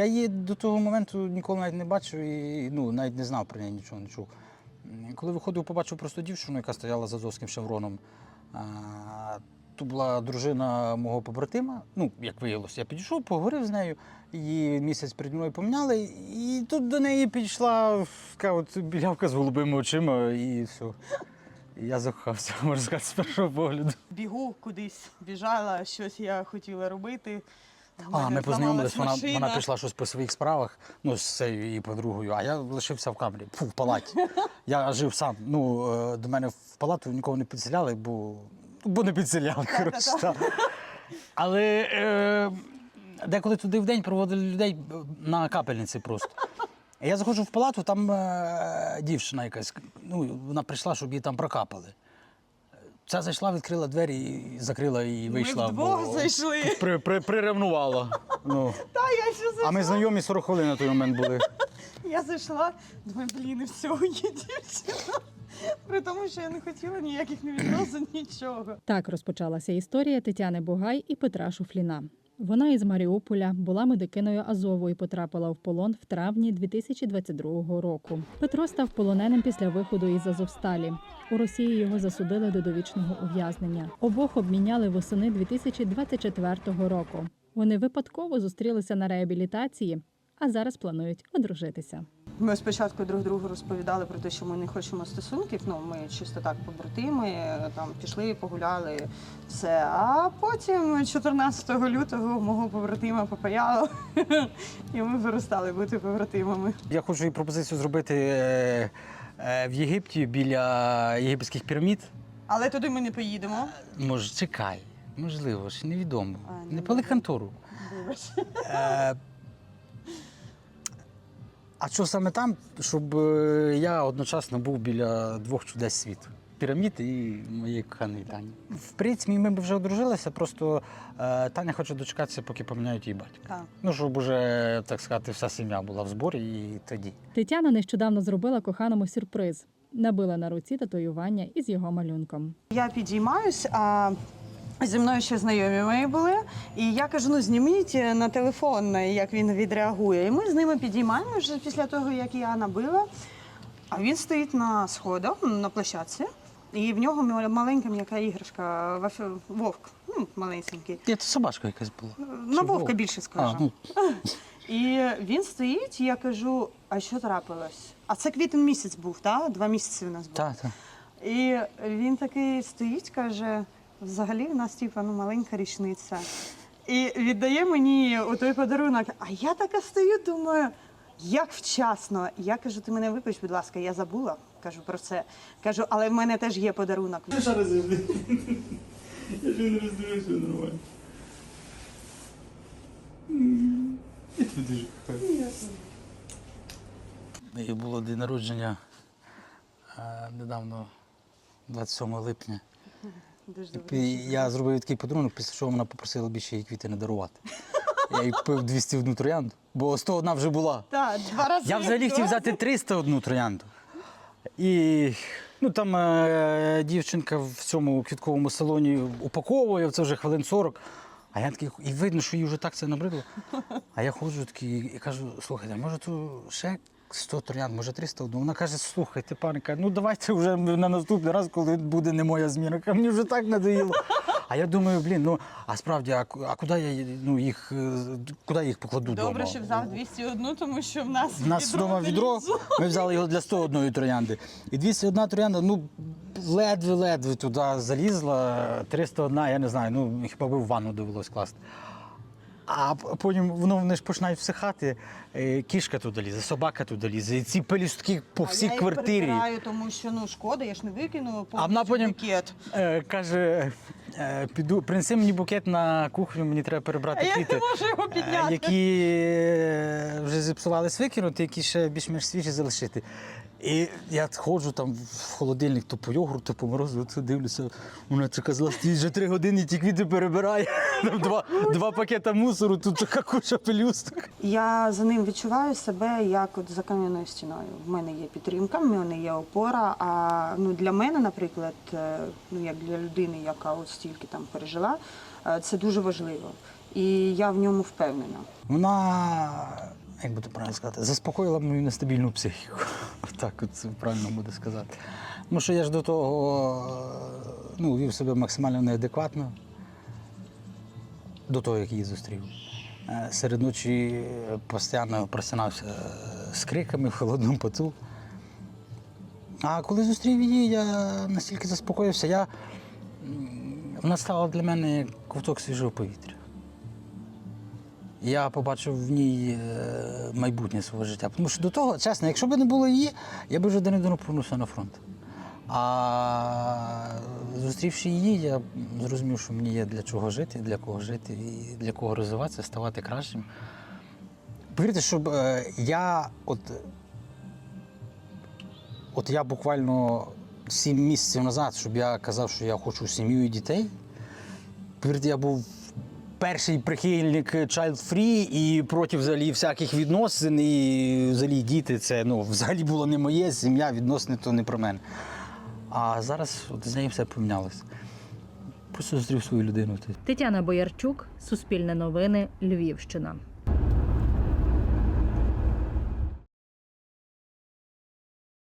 Я її до того моменту ніколи навіть не бачив і ну, навіть не знав про неї нічого не чув. Коли виходив, побачив просто дівчину, яка стояла за Азовським шевроном. То була дружина мого побратима. Ну, як виявилося, я підійшов, поговорив з нею. Її місяць перед мною поміняли, і тут до неї підійшла така от білявка з голубими очима, і все. Я закохався, можна сказати, з першого погляду. Бігу кудись, біжала, щось я хотіла робити. А, ми познайомились, зламалась вона, вона пішла щось по своїх справах, ну, з цією її подругою, а я лишився в камері, фу, в палаті. Я жив сам. Ну, е, до мене в палату нікого не підселяли, бо, бо не підселяли. коротше, так. Але е, деколи туди в день проводили людей на капельниці просто. Я заходжу в палату, там е, дівчина якась, ну, вона прийшла, щоб її там прокапали. Ця зайшла, відкрила двері і закрила і вийшла. вдвох бо зайшли. При, при, приревнувала. Ну. Та я ще зайшла. А ми знайомі 40 хвилин на той момент були. Я зайшла, думаю, блін, і всього є дівчина. При тому, що я не хотіла ніяких невідносин, нічого. Так розпочалася історія Тетяни Бугай і Петра Шуфліна. Вона із Маріуполя була медикиною Азову і потрапила в полон в травні 2022 року. Петро став полоненим після виходу із Азовсталі. У Росії його засудили до довічного ув'язнення. Обох обміняли восени 2024 року. Вони випадково зустрілися на реабілітації, а зараз планують одружитися. Ми спочатку друг другу розповідали про те, що ми не хочемо стосунків. Ну ми чисто так побратими, там пішли, погуляли, все. А потім, 14 лютого, мого побратима попаяло, і ми перестали бути побратимами. Я хочу і пропозицію зробити е, е, в Єгипті біля єгипетських пірамід. Але туди ми не поїдемо. Може, чекай, можливо, ще невідомо. А, Не ну, пали контору. А що саме там, щоб е, я одночасно був біля двох чудес світу. Пірамід і моєї коханої Тані. В принципі, ми б вже одружилися, просто е, Таня хоче дочекатися, поки поміняють її батька. Так. Ну, щоб уже, так сказати, вся сім'я була в зборі і тоді. Тетяна нещодавно зробила коханому сюрприз. Набила на руці татуювання із його малюнком. Я підіймаюсь, а зі мною ще знайомі мої були. І я кажу: ну зніміть на телефон, як він відреагує. І ми з ними підіймаємо вже після того, як я набила. А він стоїть на сходах, на площадці, і в нього маленька м'яка іграшка, вовк, ну, маленький. Це собачка якась була. На Чи вовка вовк? більше скажу. А, ну, І він стоїть, і я кажу: а що трапилось? А це квітень місяць був, так? Два місяці у нас було. так, так. І він такий стоїть, каже: взагалі в нас типу, ну, маленька річниця. І віддає мені той подарунок. А я така стою, думаю, як вчасно. Я кажу, ти мене вибач, будь ласка, я забула. Кажу про це. Кажу, але в мене теж є подарунок. Я ще не роздивився нормально. Я тебе дуже кохаю. І було день народження е, недавно, 27 липня. Дуже я зробив такий подарунок, після чого вона попросила більше їй квіти не дарувати. Я їй купив 201 троянду, бо 101 вже була. Так, два рази. Я взагалі хотів взяти 301 троянду. І ну, там е, дівчинка в цьому квітковому салоні упаковує, це вже хвилин 40. А я такий, і видно, що їй вже так це набридло. А я ходжу такий і кажу, слухайте, може тут ще 100 троянд, може 301. Вона каже, слухайте, пане, каже, ну давайте вже на наступний раз, коли буде не моя зміна. Мені вже так надоїло. А я думаю, блін, ну а справді, а, а куди я ну, їх, е, куди я їх покладу Добре, дома? що взяв 201, тому що в нас У нас вдома відро, ми взяли його для 101 троянди. І 201 троянда, ну, ледве-ледве туди залізла, 301, я не знаю, ну, хіба би в ванну довелось класти. А потім воно вони ж починають всихати, е, кішка туди лізе, собака туди лізе, і ці пелюстки по всій я їх квартирі. перебираю, тому що ну шкода, я ж не викину А вона потім букет. е, каже: е, піду, принеси мені букет на кухню, мені треба А перебрати я не можу його Е, підняти. які е, вже зіпсувались викинути, які ще більш-менш свіжі залишити. І я ходжу там в холодильник то по йогурту, то по морозу, то дивлюся, вона така зла стоїть вже три години ті квіти перебирає. Там два, два пакета мусору, тут така куча пелюсток. Я за ним відчуваю себе як от за кам'яною стіною. В мене є підтримка, в мене є опора. А ну для мене, наприклад, е, ну як для людини, яка от стільки там пережила, е, це дуже важливо. і я в ньому впевнена. Вона, як то правильно сказати, заспокоїла мою нестабільну психіку. Так, це правильно буде сказати. Тому що я ж до того е, ну, вів себе максимально неадекватно, до того, як її зустрів. Е, Серед ночі постійно просинався е, з криками в холодному поту. А коли зустрів її, я настільки заспокоївся, я... вона стала для мене ковток свіжого повітря. Я побачив в ній е, майбутнє свого життя. Тому що до того, чесно, якщо б не було її, я б вже один давно повернувся на фронт. А зустрівши її, я зрозумів, що мені є для чого жити, для кого жити і для кого розвиватися, ставати кращим. Повірте, щоб е, я от, от я буквально сім місяців назад, щоб я казав, що я хочу сім'ю і дітей. Повірте, я був перший прихильник child free і проти взагалі всяких відносин. І взагалі діти це ну, взагалі було не моє, сім'я, відносини то не про мене. А зараз от з нею все помінялось. Просто зустрів свою людину. Тетяна Боярчук, Суспільне новини, Львівщина.